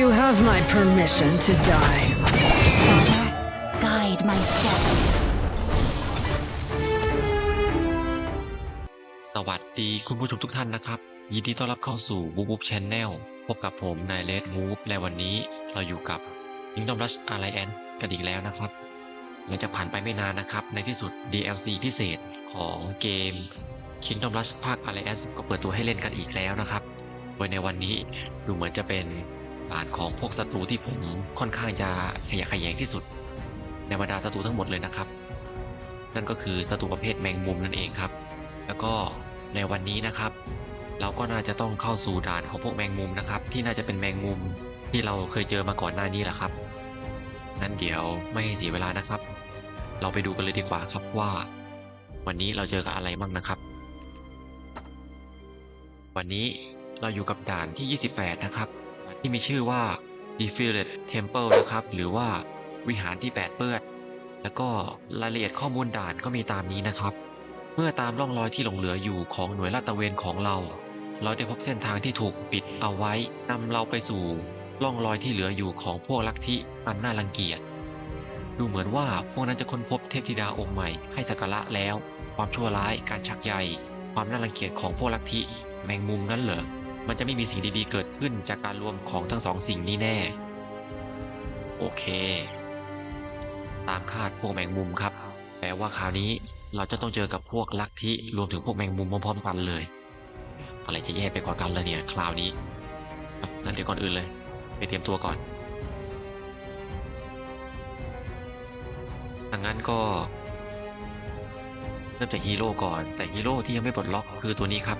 You have my permission to die. Father, guide my steps. สวัสดีคุณผู้ชมทุกท่านนะครับ ยินดีต้อนรับเข้าสู่ w o o b Channel ชนแนลพบกับผมนายเลดมูฟและวันนี้เราอยู่กับ Kingdom Rush Alliance กันอีกแล้วนะครับหลังจากผ่านไปไม่นานนะครับ ในที่สุด DLC พิเศษของเกม Kingdom Rush ภาค Alliance ก็เปิดตัวให้เล่นกันอีกแล้วนะครับ โดยในวันนี้ดูเหมือนจะเป็น ด่านของพวกศัตรูที่ผมค่อนข้างจะขยะแขยงที่สุด ในบรรดาศัตรูทั้งหมดเลยนะครับ นั่นก็คือศัตรูประเภทแมงมุมนั่นเองครับ แล้วก็ในวันนี้นะครับ เราก็น่าจะต้องเข้าสู่ด่านของพวกแมงมุมนะครับ ที่น่าจะเป็นแมงมุมที่เราเคยเจอมาก่อนหน้านี้แหละครับงั้นเดี๋ยวไม่ให้เสียเวลานะครับ เราไปดูกันเลยดีกว่าครับว่า วันนี้เราเจอกับอะไรบ้างนะครับ วันนี้เราอยู่กับด่านที่ 28 นะครับ ที่มีชื่อว่า Defiled Temple นะครับ หรือว่าวิหารที่แปดเปื้อนแล้วก็รายละเอียดข้อมูลด่านก็มีตามนี้นะครับ เมื่อตามร่องรอยที่หลงเหลืออยู่ของหน่วยลาดตระเวนของเรา เราได้พบเส้นทางที่ถูกปิดเอาไว้นำเราไปสู่ร่องรอยที่เหลืออยู่ของพวกลัทธิอันน่ารังเกียจดูเหมือนว่าพวกนั้นจะค้นพบเทพธิดาองค์ใหม่ให้สักการะแล้ว ความชั่วร้ายการชักใย ความน่ารังเกียจของพวกลัทธิแมงมุมนั้นเหรอ มันจะไม่มีสิ่งดีๆเกิดขึ้นจากการรวมของทั้งสองสิ่งนี้แน่ โอเค ตามคาดพวกแมงมุมครับ แปลว่าคราวนี้เราจะต้องเจอกับพวกลัทธิรวมถึงพวกแมงมุมพร้อมๆกันเลย อะไรจะแย่ไปกว่ากันเลยเนี่ย คราวนี้อะงั้นเดี๋ยวก่อนอื่นเลย ไปเตรียมตัวก่อนดังนั้นก็เริ่มจากฮีโร่ก่อน แต่ฮีโร่ที่ยังไม่ปลดล็อกคือตัวนี้ครับ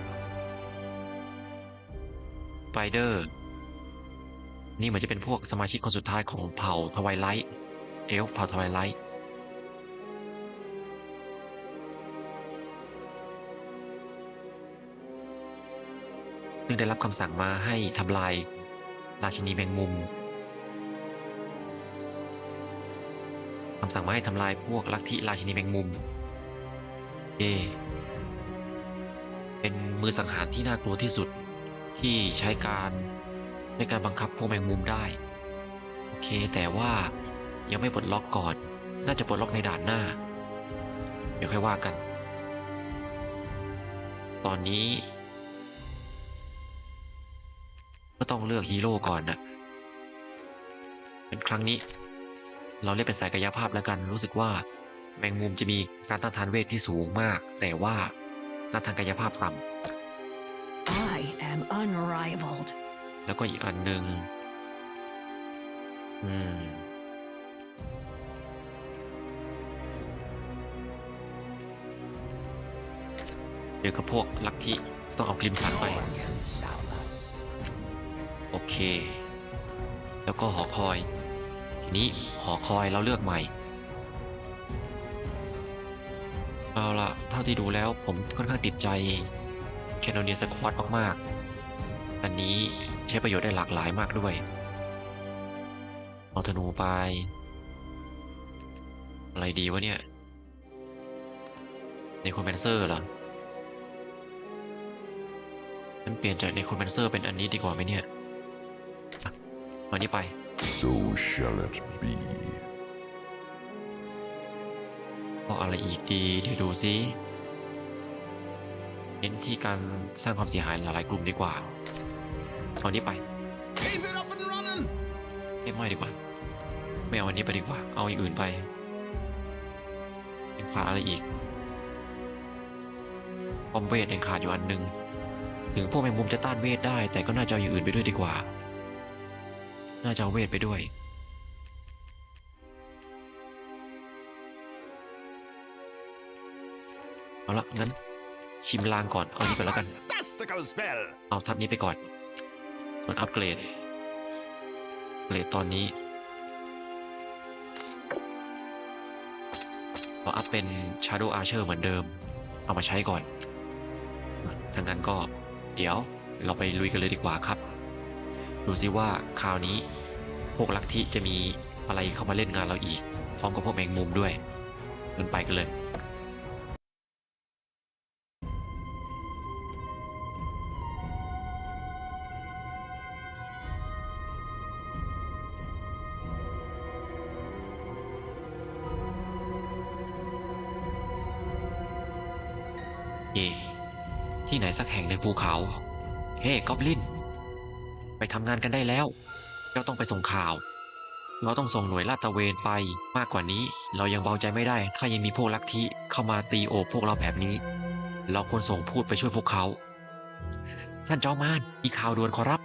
ไ i เดอร์ นี่เหมือนจะเป็นพวกสมาชิกคนสุดท้ายของเผ่าทวายไลท์เอลฟ์เผ่าทวายไลท์ซึ่งได้รับคำสั่งมาให้ทำลายราชินีแมงมุมคำสั่งมาให้ทำลายพวกลัทธิราชินีแมงมุมเอเป็นมือสังหารที่น่ากลัวที่สุด ที่ใช้การในการบังคับพวกแมงมุมได้ โอเค แต่ว่ายังไม่ปลดล็อกก่อน น่าจะปลดล็อกในด่านหน้า เดี๋ยวค่อยว่ากัน ตอนนี้ ก็ต้องเลือกฮีโร่ก่อนนะเป็นครั้งนี้ เราเล่นเป็นสายกายภาพแล้วกัน รู้สึกว่าแมงมุมจะมีการต้านทานเวทที่สูงมาก แต่ว่าต้านทานกายภาพต่ I am unrivaled. แล้วก็อีกอันหนึ่งอืมเดี๋ยวกับพวกลัทธิต้องเอาคลิมสันไป โอเค แล้วก็หอคอย ทีนี้หอคอยเราเลือกใหม่ เอาละเท่าที่ดูแล้วผมค่อนข้างติดใจแคนโนเนียสควอตมากๆ อันนี้ใช้ประโยชน์ได้หลากหลายมากด้วยเอาธนูไป อะไรดีวะเนี่ยในคอมเพนเซอร์เหรอฉันเปลี่ยนจากในคอมเพนเซอร์เป็นอันนี้ดีกว่าไหมเนี่ยอะเอาอันนี้ไป So shall it be. ก็อะไรอีกดีเดี๋ยวดูซิเน้นที่การสร้างความเสียหายหลายๆกลุ่มดีกว่า เอาอันนี้ไป Keep it up and running! เอ้ยไม่ดีกว่า ไม่เอาอันนี้ไปดีกว่า เอาอย่างอื่นไปยังขาดอะไรอีกปอมเวทยังขาดอยู่อันหนึงถึงพวกแมงมุมจะต้านเวทได้ แต่ก็น่าจะเอาอย่างอื่นไปด้วยดีกว่า น่าจะเอาเวทไปด้วยเอาละงั้นชิมลางก่อน เอานี้ก่อนแล้วกัน Fantastical spell! เอาทับนี้ไปก่อน ส่วนอัปเกรดเกรดตอนนี้เราอัพเป็น Shadow Archer เหมือนเดิม เอามาใช้ก่อนถ้างั้นก็เดี๋ยวเราไปลุยกันเลยดีกว่าครับ ดูซิว่าคราวนี้พวกลักที่จะมีอะไรเข้ามาเล่นงานเราอีก พร้อมกับพวกแมงมุมด้วยมันไปกันเลย ภูเขา เฮ้กอบลิน ไปทำงานกันได้แล้วเราต้องไปส่งข่าว เราต้องส่งหน่วยลาดตระเวนไปมากกว่านี้ เรายังเบาใจไม่ได้ ถ้ายังมีพวกลัทธิเข้ามาตีโอบพวกเราแบบนี้ เราควรส่งพูดไปช่วยพวกเขา ท่านจอมมานมีข่าวด่วนขอรับ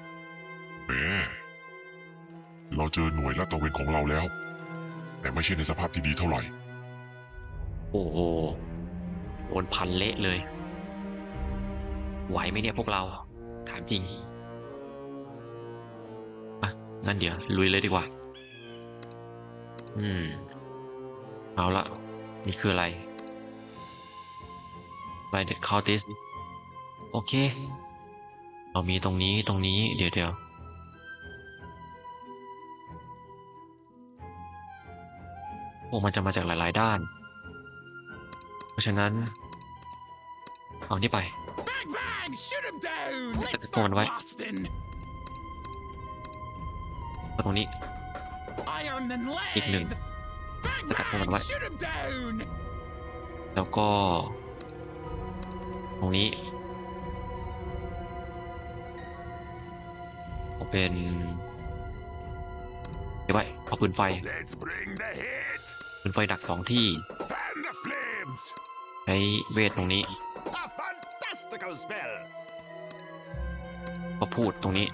แหมเราเจอหน่วยลาดตระเวนของเราแล้ว แต่ไม่ใช่ในสภาพที่ดีเท่าไหร่ โอ้โหโอนพันเละเลย ไหวไหมเนี่ยพวกเรา ถามจริงอะงั้นเดี๋ยวลุยเลยดีกว่า อืม เอาละนี่คืออะไร r i d e d Cultist โอเค เรามีตรงนี้ตรงนี้เดี๋ยวเดี๋ยวพวกมันจะมาจากหลาย ๆ ด้าน เพราะฉะนั้น เอานี่ไป Bang bang! Shoot him down! Let's Let's go start on, right. blasting! เอาตรงนี้ Iron and lead! Big noon. Bang Set up one, bang! right. Shoot him down! แล้วก็ ตรงนี้เอาเป็นเดี๋ยวไว้เอาปืนไฟ Let's bring the heat. ปืนไฟดักสองที่ Fan the flames. ใช้เวทตรงนี้ A fantastical spell. ก็พูดตรงนี้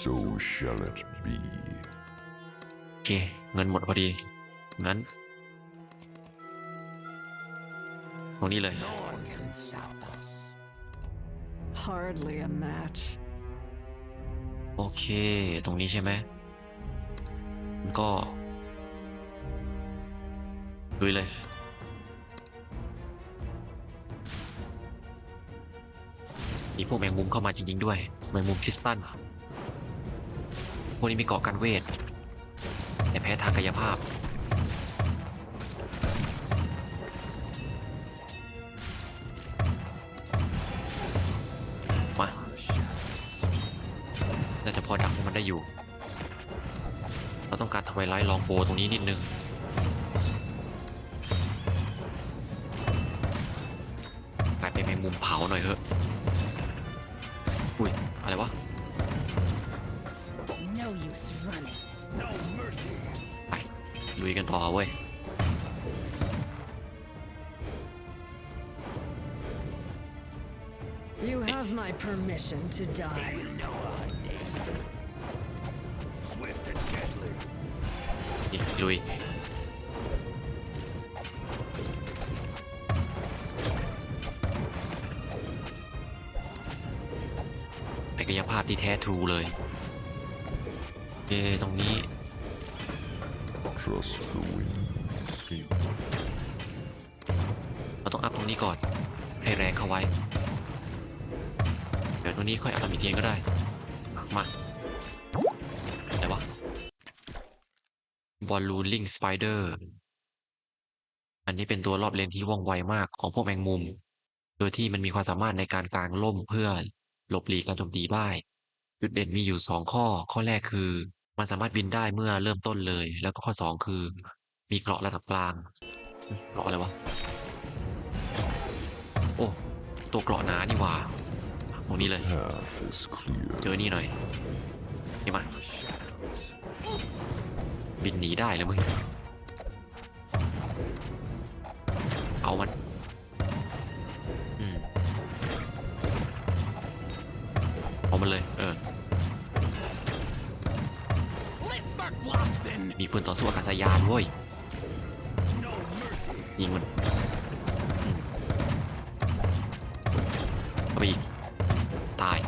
So shall it be. โอเค เงินหมดพอดี งั้น ตรงนี้เลย No one can stop us. Hardly a match. โอเค ตรงนี้ใช่ไหมมันก็ลุยเลย มีพวกแมงมุมเข้ามาจริงๆด้วยแมงมุมคริสตัลพวกนี้มีเกาะกันเวท แต่แพ้ทางกายภาพ มา น่าจะพอดักพวกมันได้อยู่ เราต้องการทวายไลท์ลองโบตรงนี้นิดนึงกลายเป็นแมงมุมเผาหน่อยเถอะ กันต่อเว้ย You have my permission to die. Swift and deadly. นี่ลุยไปกายภาพที่แท้ทรูเลยโอเคตรงนี้ Trust the wind. เราต้องอัพตรงนี้ก่อน ให้แรงเข้าไว้ เดี๋ยวตรงนี้ค่อยอัพอีกทีก็ได้ มาอะไรวะบอลลูนลิงสไปเดอร์อันนี้เป็นตัวรอบเลนที่ว่องไวมากของพวกแมงมุม โดยที่มันมีความสามารถในการกลางล่มเพื่อหลบหลีกการโจมตีได้ จุดเด่นมีอยู่สองข้อ ข้อแรกคือ มันสามารถบินได้เมื่อเริ่มต้นเลย แล้วก็ข้อสองคือ มีเกราะระดับกลางเกราะอะไรวะ โอ้ ตัวเกราะหนานี่ว่าตรงนี้เลย เจอนี่หน่อยนไหมบินหนีได้เลยมึง เอามันอืมเอามันเลย เออ มีปืนต่อสู้อากาศยานเว้ยยิงมันอืมเอาไปอีกตาย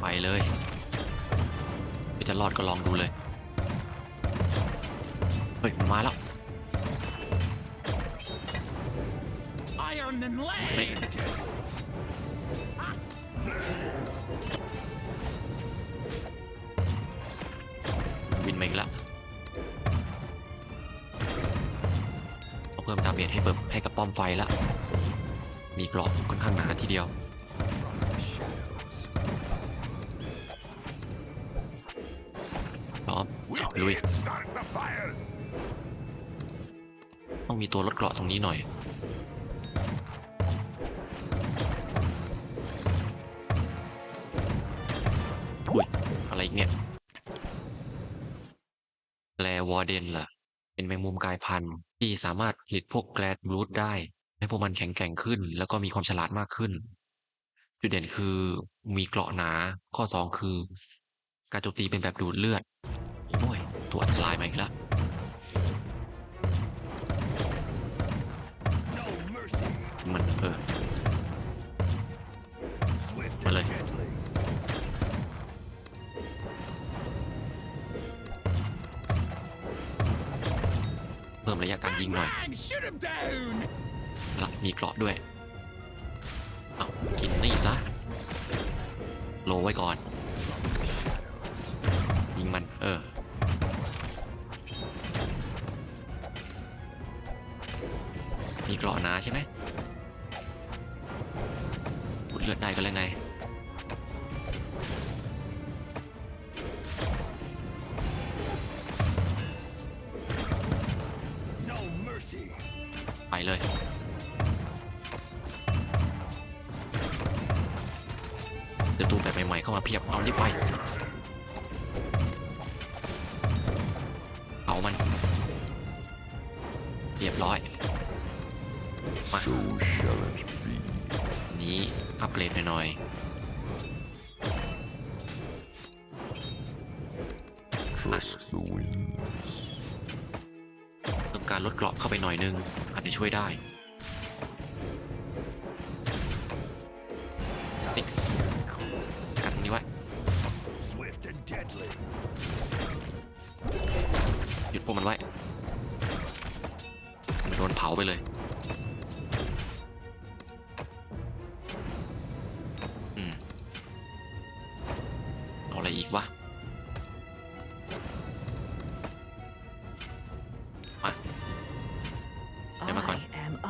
ไปเลยไปจะรอดก็ลองดูเลย เฮ้ยมันมาแล้ว Iron and เฮ้ย lead! วินมาอีกแล้วเอาเพิ่มดาเมจให้เปิดให้กับป้อมไฟแล้วมีเกราะค่อนข้างหนาทีเดียวพร้อม With ลุย Start the fire. ต้องมีตัวลดเกราะตรงนี้หน่อย เดนล่ะ เป็นแมงมุมกายพันธุ์ที่สามารถผลิตพวกแกลดบลูดได้ ให้พวกมันแข็งแกร่งขึ้น แล้วก็มีความฉลาดมากขึ้น จุดเด่นคือมีเกราะหนา ข้อ 2 คือ การโจมตีเป็นแบบดูดเลือด โอ้ย ตัวอันตรายมาอีกแล้ว ระยะการยิงหน่อย Bang! Shoot him down! แล้วมีเกราะด้วย เอากินนี่ซะ โลไว้ก่อน ยิงมัน เออ มีเกราะหนาใช่ไหมพูดเลือดได้ก็แล้วไง ไปเลย เดี๋ยวตูแบบใหม่ๆเข้ามาเพียบ เอานี่ไป เอามัน เรียบร้อย มา So shall it be. นี้อัปเกรดหน่อย Trust ลดเกราะเข้าไปหน่อยนึง อาจจะช่วยได้นี่กันตรงนี้ไว้ Swift and deadly. หยุดพวกมันไว้มันโดนเผาไปเลยอืมเอาอะไรอีกวะ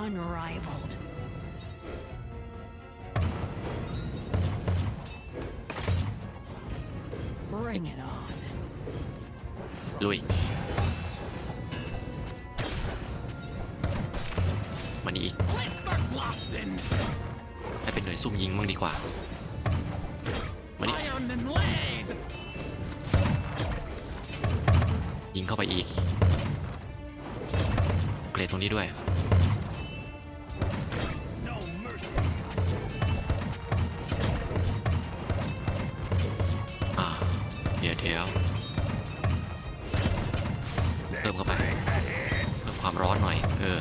unrivaled. Bring it on. ลุยมานี่อีก Let's start blasting! ให้เป็นหน่วยซุ่มยิงบ้างดีกว่า มานี่ Iron and lead! ยิงเข้าไปอีก เกรดตรงนี้ด้วย เออ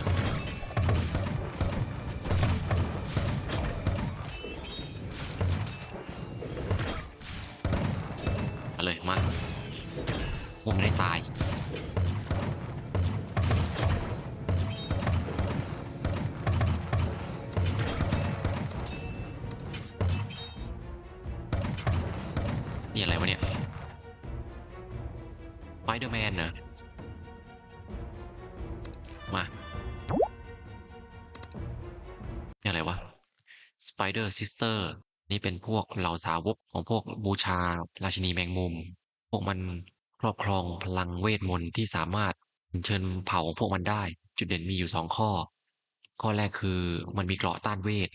Spider Sister นี่เป็นพวกเหล่าสาวกของพวกบูชา ราชินีแมงมุม พวกมันครอบครองพลังเวทมนต์ที่สามารถอัญเชิญเผ่าของพวกมันได้ จุดเด่นมีอยู่สองข้อ ข้อแรกคือมันมีเกราะต้านเวท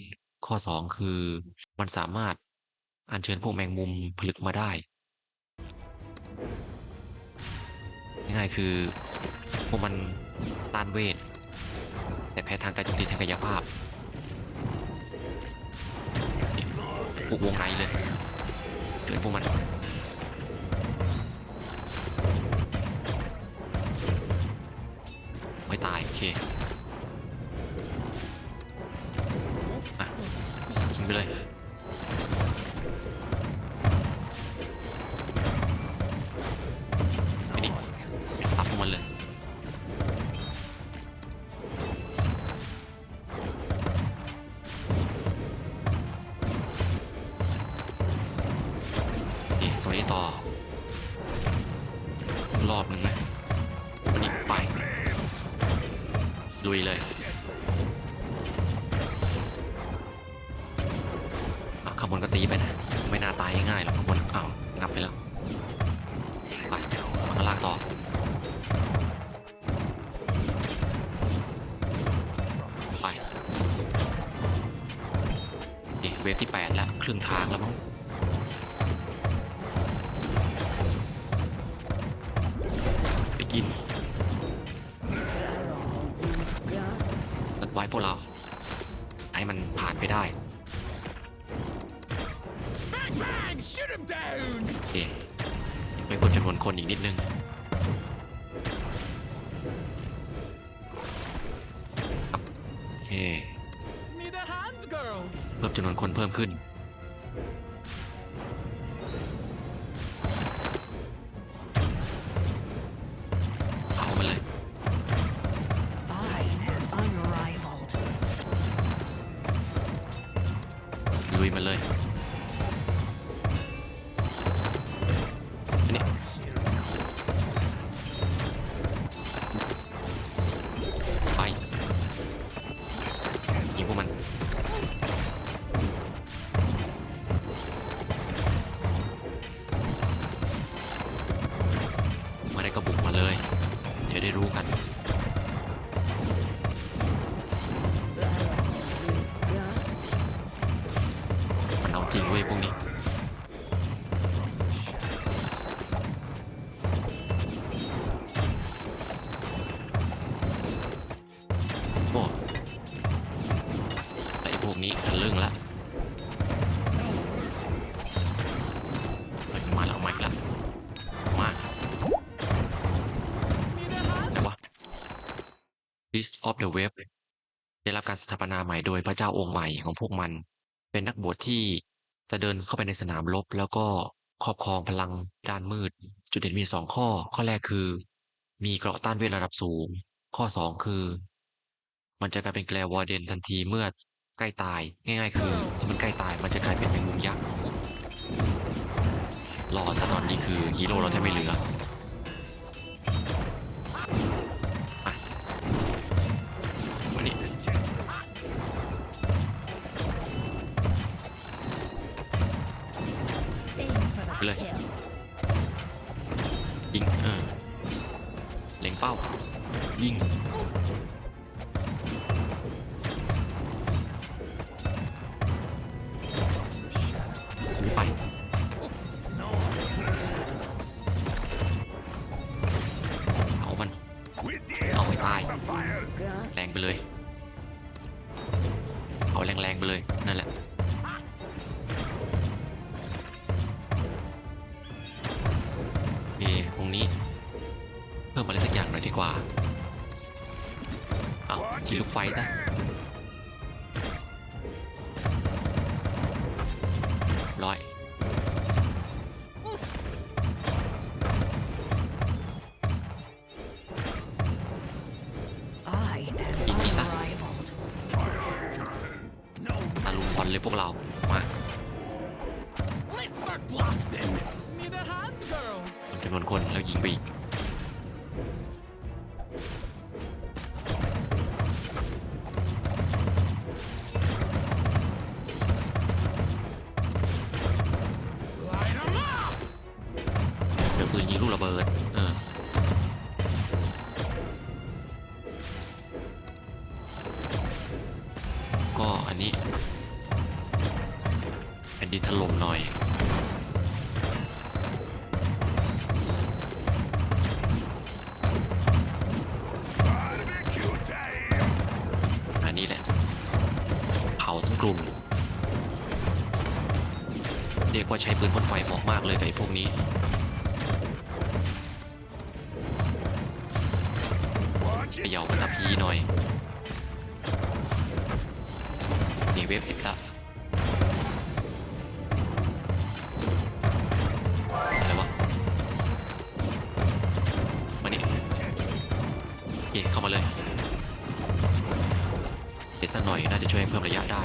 ข้อสองคือมันสามารถอัญเชิญพวกแมงมุมผลึกมาได้ง่ายๆคือพวกมันต้านเวท แต่แพ้ทางการโจมตีทางกายภาพ ปลุกวงในเลยเกิดพวกมันไม่ตายโอเคอะยิงไปเลย ข้างบนก็ตีไปนะ ไม่น่าตายง่ายหรอกข้างบนอ้าวงับไปแล้วไปมาลากต่อไปเวฟที่ 8 แล้ว ครึ่งทางแล้วมั้ง พวกนี้ทะลึ่งละเฮ้ยมาแล้วมาอีกแล้วมา Need a hand? ไหนวะ Beast of the Web ได้รับการสถาปนาใหม่โดยพระเจ้าองค์ใหม่ของพวกมัน เป็นนักบวชที่จะเดินเข้าไปในสนามรบแล้วก็ครอบครองพลังด้านมืด จุดเด่นมีสองข้อ ข้อแรกคือ มีเกราะต้านเวทระดับสูง ข้อสองคือ มันจะกลายเป็นแกลวอร์เดนทันทีเมื่อ ใกล้ตายง่ายๆ คือถ้ามันใกล้ตายมันจะกลายเป็นแมงมุมยักษ์รอซะตอนนี้คือฮีโร่เราแทบไม่เหลืออะวันนี้ Aim for the Really? kill. ยิงเออเล็งเป้ายิง ไฟซะร้อย I am Give me some. unrivaled. ตะลุมบอลเลยพวกเรา มา Let's start blasting! Need a hand, girl? จำนวนคนแล้วยิงไปอีก ใช้ปืนพ่นไฟเหมาะมากเลยกับไอ้พวกนี้เขย่ามันทับพีหน่อยนี่เวฟสิบละอะไรวะมานี่โอเคเข้ามาเลยเดี๋ยวสักหน่อยน่าจะช่วยเพิ่มระยะได้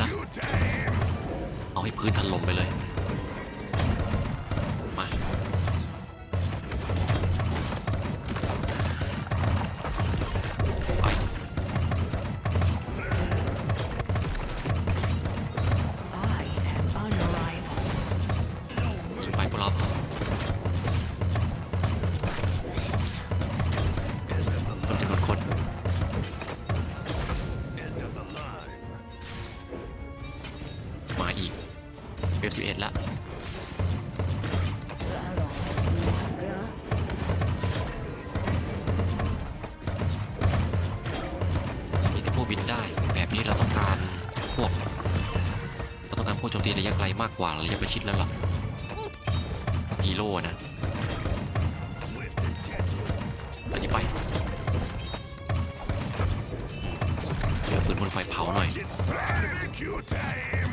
ซะ เอาให้พื้นถล่มไปเลย ไกลมากกว่าระยะประชิดแล้วล่ะฮีโร่นะ Swift and deadly. อันนี้ไปเดี๋ยวปืนบนไฟเผาหน่อย It's barbecue time!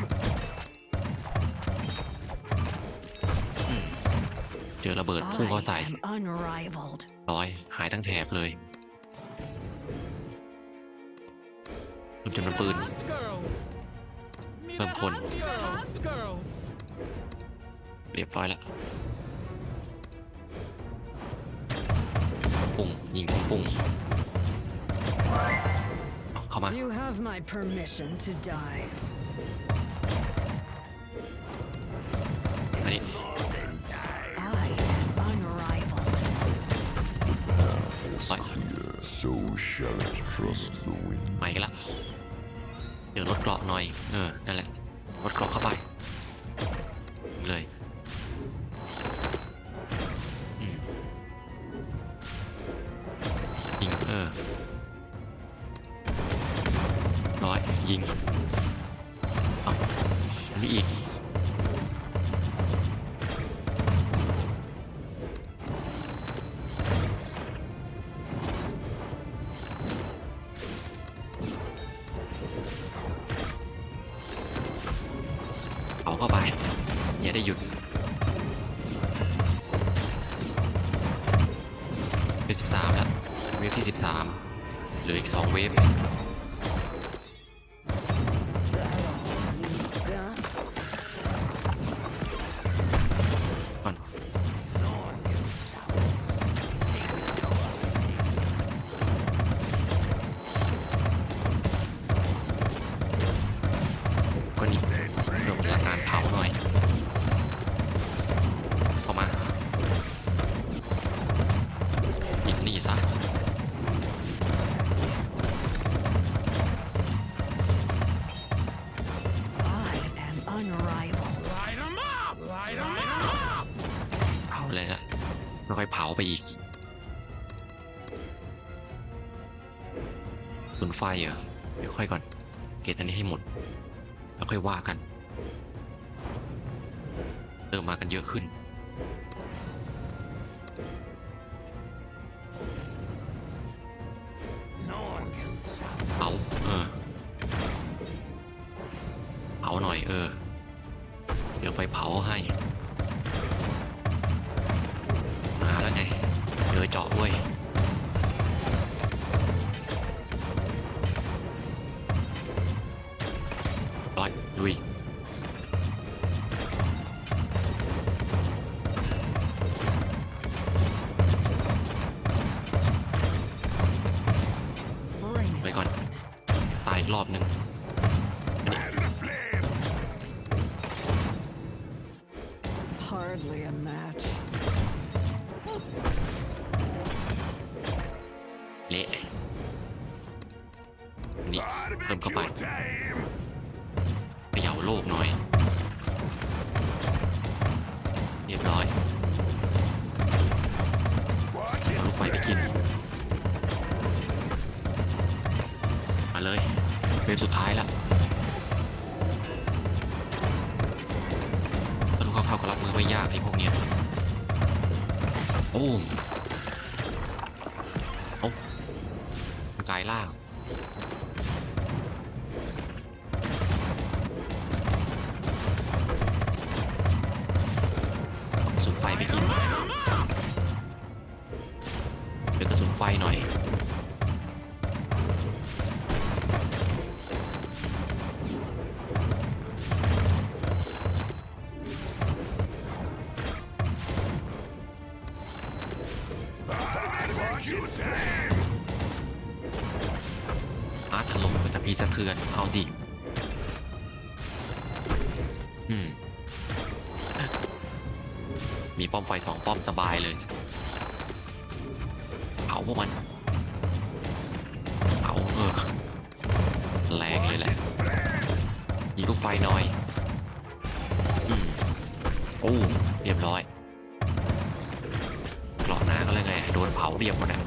เจอระเบิดพุ่งเข้าใส่ I am unrivaled. ร้อยหายทั้งแถบเลยคุณจำนวนปืน Hot girls. Me Bầm the เรียบร้อยแล้วปุ่งยิงปุ่งปุ่งเอาเข้ามา You have my permission to die. อันนี้ I am unrivaled. ปล่อย So shall it trust the wind. ใหม่กันละเดี๋ยวลดเกราะหน่อย เออ นั่นแหละลดเกราะเข้าไปยิงเลย ให้หมด แล้วค่อยว่ากันเติมมากันเยอะขึ้น เอาเออเผาหน่อยเออ เดี๋ยวไฟเผาให้ มาแล้วไงเจอเจาะเว้ย ร้ เลยเวฟสุดท้ายแล้วถ้าลูกเข้าๆก็รับมือไม่ยากไอ้พวกเนี้ยโอ้โอ้กลายล่าง มีป้อมไฟสองป้อมสบายเลยเอาพวกมันเอาเออแรงเลยแหละยิงลูกไฟหน่อยอืมโอ้เรียบร้อยหลอกหน้าก็เลยไง โดนเผาเรียบหมดอะ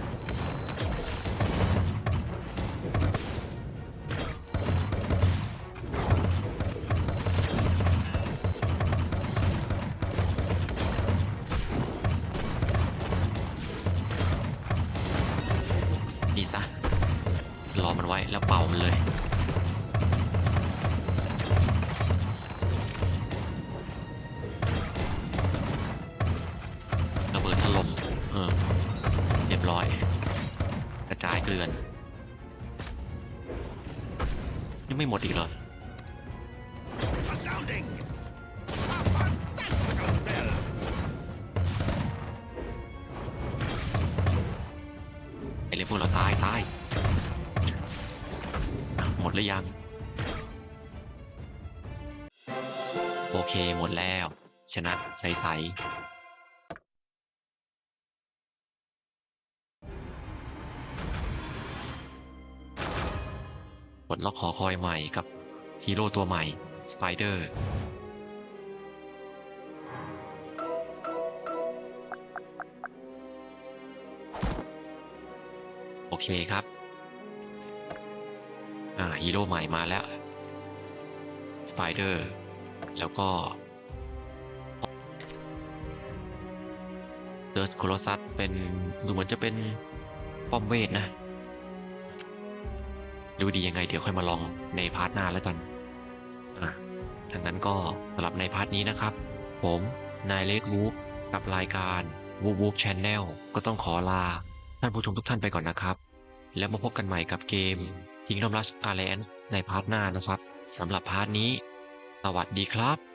ไม่หมดอีกเหรอไอ้เลพวกเราตายตายหมดหรือยัง โอเคหมดแล้ว ชนะใสๆ ดล็อกหอคอยใหม่กับฮีโร่ตัวใหม่สไปเดอร์โอเคครับ อ่าฮีโร่ใหม่มาแล้วสไปเดอร์แล้วก็เดอร์สโคลซัสเป็นดูเหมือนจะเป็นป้อมเวทนะ ดูดียังไงเดี๋ยวค่อยมาลองในพาร์ทหน้าแล้วกันอะทางนั้นก็สำหรับในพาร์ทนี้นะครับ ผมนายเลดวูฟกับรายการวูวูฟชแนลก็ต้องขอลา ท่านผู้ชมทุกท่านไปก่อนนะครับ แล้วมาพบกันใหม่กับเกม Kingdom Rush Alliance ในพาร์ทหน้านะครับสำหรับพาร์ทนี้ สวัสดีครับ